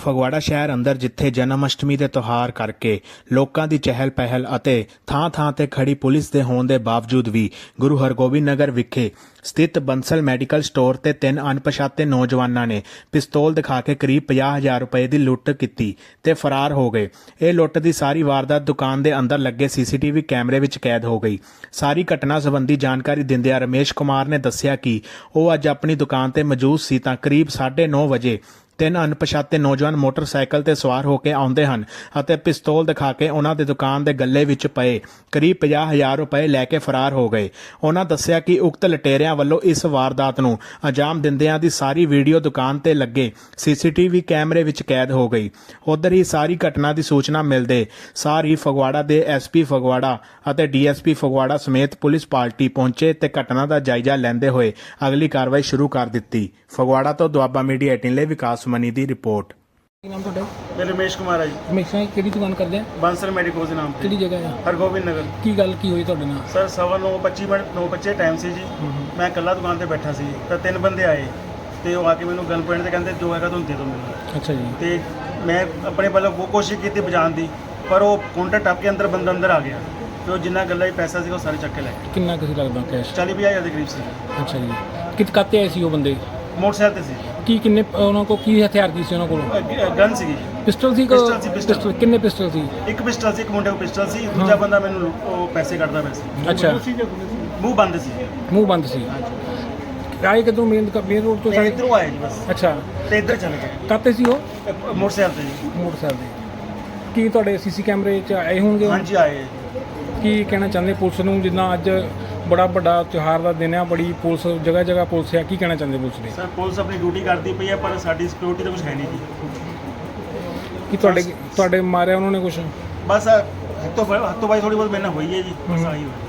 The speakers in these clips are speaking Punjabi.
ਫਗਵਾੜਾ ਸ਼ਹਿਰ ਅੰਦਰ ਜਿੱਥੇ ਜਨਮ ਅਸ਼ਟਮੀ ਦੇ ਤਿਉਹਾਰ ਕਰਕੇ ਲੋਕਾਂ ਦੀ ਚਹਿਲ ਪਹਿਲ ਅਤੇ ਥਾਂ-ਥਾਂ ਤੇ ਖੜੀ ਪੁਲਿਸ ਦੇ ਹੋਣ ਦੇ ਬਾਵਜੂਦ ਵੀ ਗੁਰੂ ਹਰਗੋਬਿੰਦ ਨਗਰ ਵਿਖੇ ਸਥਿਤ ਬੰਸਲ ਮੈਡੀਕਲ ਸਟੋਰ ਤੇ ਤਿੰਨ ਅਣਪਛਾਤੇ ਨੌਜਵਾਨਾਂ ਨੇ ਪਿਸਤੌਲ ਦਿਖਾ ਕੇ ਕਰੀਬ 50000 ਰੁਪਏ ਦੀ ਲੁੱਟ ਕੀਤੀ ਤੇ ਫਰਾਰ ਹੋ ਗਏ। ਇਹ ਲੁੱਟ ਦੀ ਸਾਰੀ ਵਾਰਦਾਤ ਦੁਕਾਨ ਦੇ ਅੰਦਰ ਲੱਗੇ ਸੀਸੀਟੀਵੀ ਕੈਮਰੇ ਵਿੱਚ ਕੈਦ ਹੋ ਗਈ। ਸਾਰੀ ਘਟਨਾ ਸੰਬੰਧੀ ਜਾਣਕਾਰੀ ਦਿੰਦਿਆਂ ਰਮੇਸ਼ ਕੁਮਾਰ ਨੇ ਦੱਸਿਆ ਕਿ ਉਹ ਅੱਜ ਆਪਣੀ ਦੁਕਾਨ ਤੇ ਮੌਜੂਦ ਸੀ ਤਾਂ ਕਰੀਬ 9:30 ਵਜੇ ਤਿੰਨ ਅਣਪਛਾਤੇ ਨੌਜਵਾਨ ਮੋਟਰਸਾਈਕਲ ਤੇ ਸਵਾਰ ਹੋ ਕੇ ਆਉਂਦੇ ਹਨ ਅਤੇ ਪਿਸਤੌਲ ਦਿਖਾ ਕੇ ਉਹਨਾਂ ਦੇ ਦੁਕਾਨ ਦੇ ਗੱਲੇ ਵਿੱਚ ਪਏ। ਕਰੀਬ 50000 ਰੁਪਏ ਲੈ ਕੇ ਫਰਾਰ ਹੋ ਗਏ। ਉਹਨਾਂ ਦੱਸਿਆ ਕਿ ਉਕਤ ਲਟੇਰਿਆਂ ਵੱਲੋਂ ਇਸ ਵਾਰਦਾਤ ਨੂੰ ਅੰਜਾਮ ਦਿੰਦਿਆਂ ਦੀ ਸਾਰੀ ਵੀਡੀਓ ਦੁਕਾਨ ਤੇ ਲੱਗੇ। ਸੀਸੀਟੀਵੀ ਕੈਮਰੇ ਵਿੱਚ ਕੈਦ ਹੋ ਗਈ। ਉਧਰ ਹੀ ਸਾਰੀ ਘਟਨਾ ਦੀ ਸੂਚਨਾ ਮਿਲਦੇ ਸਾਰੀ ਫਗਵਾੜਾ ਦੇ ਐਸਪੀ ਫਗਵਾੜਾ ਅਤੇ ਡੀਐਸਪੀ ਫਗਵਾੜਾ ਸਮੇਤ ਪੁਲਿਸ ਪਾਰਟੀ ਪਹੁੰਚੇ ਤੇ ਘਟਨਾ ਦਾ ਜਾਇਜ਼ਾ ਲੈਂਦੇ ਹੋਏ ਅਗਲੀ ਕਾਰਵਾਈ ਸ਼ੁਰੂ ਕਰ ਦਿੱਤੀ। ਫਗਵਾੜਾ ਤੋਂ ਦੁਆਬਾ ਮੀਡੀਆ 18 ਲਈ ਵਿਕਾਸ ਮਨੀ ਦੀ ਰਿਪੋਰਟ। ਕੀ ਨਾਮ ਤੁਹਾਡਾ? ਮੈਂ ਰਮੇਸ਼ ਕੁਮਾਰ ਆ ਜੀ। ਹਮੇਸ਼ਾ ਕਿਹੜੀ ਦੁਕਾਨ ਕਰਦੇ ਆ? ਬਾਂਸਲ ਮੈਡੀਕੋਜ਼ ਦੇ ਨਾਮ ਤੇ। ਕਿਹੜੀ ਜਗ੍ਹਾ ਆ? ਹਰਗੋਬਿੰਦ ਨਗਰ। ਕੀ ਗੱਲ ਕੀ ਹੋਈ ਤੁਹਾਡੇ ਨਾਲ? ਸਰ ਸਵਾ ਨੌ 25 ਮਿੰਟ 9:25 ਟਾਈਮ ਸੀ ਜੀ। ਮੈਂ ਇਕੱਲਾ ਦੁਕਾਨ ਤੇ ਬੈਠਾ ਸੀ ਤਾਂ ਤਿੰਨ ਬੰਦੇ ਆਏ ਤੇ ਉਹ ਆ ਕੇ ਮੈਨੂੰ ਗਨ ਪੁਆਇੰਟ ਤੇ ਕਹਿੰਦੇ ਜੋ ਹੈਗਾ ਤੁਹਾਨੂੰ ਦੇ ਦਿਓ ਮੈਨੂੰ। ਅੱਛਾ ਜੀ। ਤੇ ਮੈਂ ਆਪਣੇ ਵੱਲੋਂ ਬਹੁਤ ਕੋਸ਼ਿਸ਼ ਕੀਤੀ ਬਚਾਉਣ ਦੀ ਪਰ ਉਹ ਕਾਊਂਟਰ ਟੱਪ ਕੇ ਅੰਦਰ ਬੰਦਾ ਅੰਦਰ ਆ ਗਿਆ। ਤੇ ਉਹ ਜਿੰਨਾ ਗੱਲਾਂ ਹੀ ਪੈਸਾ ਸੀ ਉਹ ਸਾਰੇ ਚੱਕ ਕੇ ਲੈ ਗਏ। ਕਿੰਨਾ ਕੁ ਸੀ ਲੱਗਦਾ ਕੈਸ਼ 40 ਪੰਜਾਹ ਹਜ਼ਾਰ ਦੇ ਕਰੀਬ ਸੀ। ਅੱਛਾ ਜੀ। ਕਿਤ ਕਾਤੇ ਆਏ ਸੀ ਉਹ ਬੰਦੇ? ਮੋਟਰਸਾਈਕਲ ਤੇ ਸੀ। ਕੀ ਕਿੰਨੇ ਉਹਨਾਂ ਕੋਲ ਕੀ ਹਥਿਆਰ ਕੀ ਸੀ ਉਹਨਾਂ ਕੋਲ? ਗਨ ਸੀਗੀ। ਜੀ ਪਿਸਟਲ ਸੀ ਪਿਸਟਲ ਸੀ, ਪਿਸਟਲ। ਪਿਸਟਲ ਕਿੰਨੇ ਪਿਸਟਲ ਸੀ? ਇੱਕ ਪਿਸਟਲ ਸੀ ਇੱਕ ਮੁੰਡੇ ਕੋਲ ਪਿਸਟਲ ਸੀ ਦੂਜਾ ਬੰਦਾ ਮੈਨੂੰ ਲੁ- ਉਹ ਪੈਸੇ ਕੱਢਦਾ ਪਿਆ ਸੀ। ਅੱਛਾ। ਮੂੰਹ ਬੰਦ ਸੀ। ਮੂੰਹ ਬੰਦ ਸੀ। ਆਏ ਕਿਦੋਂ ਮੇਨ ਮੇਨ ਰੋਡ ਤੋਂ ਤੇ ਸਾਰੇ ਇਧਰੋਂ ਆਏ ਜੀ ਬਸ। ਅੱਛਾ। ਤੇ ਇੱਧਰ ਚਲੇ ਗਏ। ਕਾਤੇ ਸੀ ਉਹ? ਮੋਟਰਸਾਈਕਲ ਤੇ ਜੀ। ਮੋਟਰਸਾਈਕਲ ਦੇ ਕੀ ਤੁਹਾਡੇ ਸੀਸੀ ਕੈਮਰੇ 'ਚ ਆਏ ਹੋਣਗੇ ਉਹ? ਹਾਂਜੀ ਆਏ ਕੀ ਕਹਿਣਾ ਚਾਹੁੰਦੇ ਪੁਲਿਸ ਨੂੰ ਜਿੱਦਾਂ ਅੱਜ ਬੜਾ ਵੱਡਾ ਤਿਉਹਾਰ ਦਾ ਦਿਨ ਆ ਬੜੀ ਪੁਲਿਸ ਜਗ੍ਹਾ ਜਗ੍ਹਾ ਪੁਲਿਸ ਆ ਕੀ ਕਹਿਣਾ ਚਾਹੁੰਦੇ ਪੁਲਿਸ ਨੇ ਸਰ ਪੁਲਿਸ ਆਪਣੀ ਡਿਊਟੀ ਕਰਦੀ ਪਈ ਹੈ ਪਰ ਸਾਡੀ ਸਿਕਿਉਰਿਟੀ ਤਾਂ ਕੁਝ ਹੈ ਨਹੀਂ ਜੀ। ਕੀ ਤੁਹਾਡੇ ਤੁਹਾਡੇ ਮਾਰਿਆ ਉਹਨਾਂ ਨੇ ਕੁਝ ਬਸ ਹੱਥੋਂ ਹੱਥੋਂ ਬਾਈ ਥੋੜੀ ਬਹੁਤ ਮੈਨਾਂ ਹੋਈ ਹੈ ਜੀ ਬਸ ਆਹੀ ਹੋਈ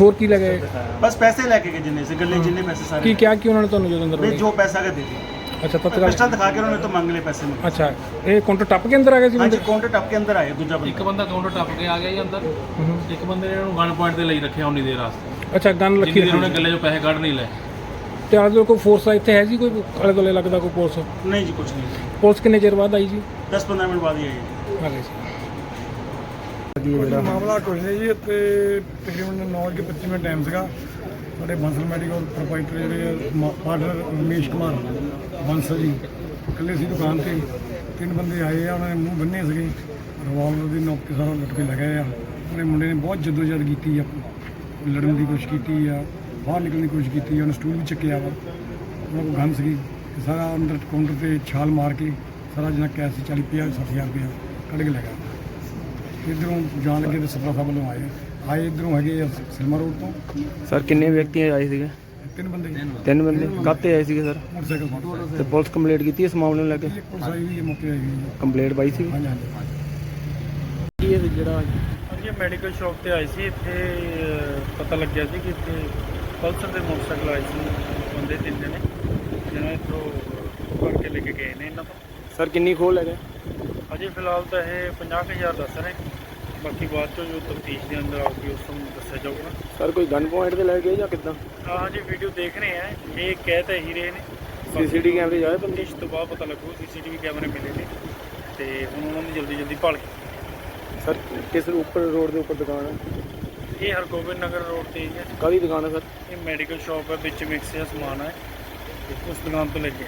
ਹੋਰ ਕੀ ਲਗੇ ਬਸ ਪੈਸੇ ਲੈ ਕੇ ਗਏ ਜਿੰਨੇ ਸੀ ਗੱਲੇ ਜਿੰਨੇ ਪੈਸੇ ਕੀ ਸਾਰੇ ਕਿਹਾ ਕਿ ਉਹਨਾਂ ਨੇ ਤੁਹਾਨੂੰ ਜਦੋਂ ਅੰਦਰ ਵੜੇ ਜੋ ਪੈਸਾ ਕੇ ਦੇ ਦੇ ਅੱਛਾ ਤਤਕਾਲ ਪਿਸਟਲ ਦਿਖਾ ਕੇ ਉਹਨਾਂ ਨੇ ਤੋਂ ਮੰਗ ਲਏ ਪੈਸੇ ਮੇਰੇ ਅੱਛਾ ਇਹ ਕਾਊਂਟਰ ਟੱਪ ਕੇ ਅੰਦਰ ਆ ਗਏ ਸੀ ਹਾਂਜੀ ਬੰਦੇ? ਕਾਊਂਟਰ ਟੱਪ ਕੇ ਅੰਦਰ ਆਏ ਦੂਜਾ ਇੱਕ ਬੰਦਾ ਬੰਦਾ ਕਾਊਂਟਰ ਟੱਪ ਕੇ ਆ ਗਿਆ ਜੀ ਅੰਦਰ। ਇੱਕ ਬੰਦੇ ਨੇ ਉਹਨੂੰ ਗਨ ਪੁਆਇੰਟ ਤੇ ਲਈ ਰੱਖਿਆ ਉਨੀ ਦੇਰ ਵਾਸਤੇ। ਅੱਛਾ ਗਨ ਜਿੰਨੀ ਲੱਖੀ ਦੇਰ ਉਹਨੇ ਗੱਲੇ 'ਚੋਂ ਪੈਸੇ ਕੱਢ ਨਹੀਂ ਲਏ। ਤੇ ਆਲੇ ਦੁਆਲੇ ਕੋਈ ਫੋਰਸ ਆ ਇੱਥੇ ਹੈ ਜੀ ਕੋਈ? ਆਲੇ ਦੁਆਲੇ ਲੱਗਦਾ ਕੋਈ ਪੁਲਿਸ? ਨਹੀਂ ਜੀ ਕੁਝ ਨਹੀਂ। ਪੁਲਿਸ ਕਿੰਨੇ ਚਿਰ ਬਾਅਦ ਆਈ ਜੀ? 10-15 ਮਿੰਟ ਬਾਅਦ ਹੀ ਆਏ ਜੀ ਆ ਗਏ ਸੀ ਮਾਮਲਾ ਕੁਛ ਨਹੀਂ ਜੀ ਤੇ ਤਕਰੀਬਨ 9:25 ਮਿੰਟ ਟਾਈਮ ਸੀਗਾ। ਸਾਡੇ ਬੰਸਲ ਮੈਡੀਕਲ ਪ੍ਰੋਪਰਾਈਟਰ ਜਿਹੜੇ ਪਾਰਟਨਰ ਰਮੇਸ਼ ਕੁਮਾਰ, ਬੰਸਲ ਜੀ, ਇਕੱਲੇ ਸੀ ਦੁਕਾਨ ਤੇ। ਤਿੰਨ ਬੰਦੇ ਆਏ ਆ, ਉਹਨਾਂ ਨੇ ਮੂੰਹ ਬੰਨੇ ਸੀਗੇ। ਰਿਵਾਲਵਰ ਦੀ ਨੋਕ ਤੇ ਸਾਰਾ ਲੁੱਟ ਕੇ ਲੈ ਗਏ ਆ। ਉਹਨੇ ਮੁੰਡੇ ਨੇ ਬਹੁਤ ਜਦੋਜਹਿਦ ਕੀਤੀ ਆ। ਲੜਨ ਦੀ ਕੋਸ਼ਿਸ਼ ਕੀਤੀ ਆ, ਬਾਹਰ ਨਿਕਲਣ ਦੀ ਕੋਸ਼ਿਸ਼ ਕੀਤੀ ਆ, ਉਹਨੇ ਸਟੂਲ ਵੀ ਚੱਕਿਆ ਵਾ। ਉਹਨਾਂ ਕੋਲ ਗਨ ਸੀਗੀ। ਤੇ ਸਾਰਾ ਅੰਦਰ ਕਾਊਂਟਰ ਤੇ ਛਾਲ ਮਾਰ ਕੇ ਸਾਰਾ ਜਿੰਨਾ ਕੈਸ਼ ਸੀ 40 50 60 ਹਜ਼ਾਰ ਰੁਪਇਆ ਕੱਢ ਕੇ ਲੈ ਗਿਆ। ਇਧਰੋਂ ਜਾਣ ਲੱਗੇ ਤੇ ਸਪਰਾ ਸਾਹਿਬ ਵੱਲੋਂ ਆਏ। ਆਏ ਇਧਰੋਂ ਹੈਗੇ ਆ ਸਿਲਮਾ ਰੋਡ ਤੋਂ। ਸਰ ਕਿੰਨੇ ਵਿਅਕਤੀ ਆਏ ਸੀਗੇ? ਤਿੰਨ ਬੰਦੇ। ਤਿੰਨ ਬੰਦੇ। ਕਾਤੇ ਆਏ ਸੀਗੇ ਸਰ? ਮੋਟਰਸਾਈਕਲ ਤੇ ਪੁਲਿਸ ਕੰਪਲੀਟ ਕੀਤੀ ਇਸ ਮਾਮਲੇ ਨੂੰ ਲੈ ਕੇ? ਪੁਲਿਸ ਆਈ ਵੀ ਹੈ ਮੌਕੇ ਆਈ ਹੋਈ ਹੈ। ਕੰਪਲੀਟ ਪਾਈ ਸੀ? ਹਾਂਜੀ ਹਾਂਜੀ। ਕੀ ਇਹ ਜਿਹੜਾ ਮੈਡੀਕਲ ਸ਼ਾਪ ਤੇ ਆਏ ਸੀ। ਇੱਥੇ ਪਤਾ ਲੱਗਿਆ ਸੀ ਕਿ ਇੱਥੇ ਪਲਸਰ ਦੇ ਮੋਟਰਸਾਈਕਲ ਆਏ ਸੀ। ਬੰਦੇ ਤਿੰਨ ਜਣੇ ਜਿਹਨਾਂ ਇੱਥੋਂ ਫੜ ਕੇ ਲੈ ਕੇ ਗਏ ਨੇ ਇਹਨਾਂ ਤੋਂ। ਸਰ ਕਿੰਨੀ ਖੋਲ ਹੈਗਾ ਅਜੇ ਫਿਲਹਾਲ ਤਾਂ ਇਹ 50000 ਦੱਸ ਰਹੇ ਬਾਕੀ ਬਾਅਦ ਚੋਂ ਜੋ ਤਫਤੀਸ਼ ਦੇ ਅੰਦਰ ਆਊਗੀ ਉਸ ਨੂੰ ਦੱਸਿਆ ਜਾਊਗਾ। ਸਰ ਕੋਈ ਗਨ ਪੁਆਇੰਟ ਤੇ ਲੈ ਗਏ ਜਾਂ ਕਿੱਦਾਂ? ਹਾਂ ਹਾਂਜੀ ਵੀਡੀਓ ਦੇਖ ਰਹੇ ਆ। ਇਹ ਕਹਿ ਤਾਂ ਹੀ ਰਹੇ ਨੇ। ਸੀਸੀਟੀ ਕੈਮਰੇ ਜਾਏ ਬੰਦੇ? ਤਫਤੀਸ਼ ਤੋਂ ਬਾਅਦ ਪਤਾ ਲੱਗੂ ਸੀਸੀਟੀਵੀ ਕੈਮਰੇ ਮਿਲੇ ਨੇ। ਤੇ ਹੁਣ ਉਹਨਾਂ ਨੂੰ ਜਲਦੀ ਜਲਦੀ ਭਾਲ ਸਰ ਕਿਸ ਉੱਪਰ ਰੋਡ ਦੇ ਉੱਪਰ ਦੁਕਾਨ ਹੈ ਇਹ ਹਰਗੋਬਿੰਦ ਨਗਰ ਰੋਡ ਤੇ ਹੀ ਹੈ ਕਾਹਦੀ ਦੁਕਾਨ ਹੈ ਸਰ ਇਹ ਮੈਡੀਕਲ ਸ਼ਾਪ ਹੈ ਵਿੱਚ ਮਿਕਸ ਜਿਹਾ ਸਮਾਨ ਹੈ ਉਸ ਦੁਕਾਨ ਤੋਂ ਲੈ ਕੇ।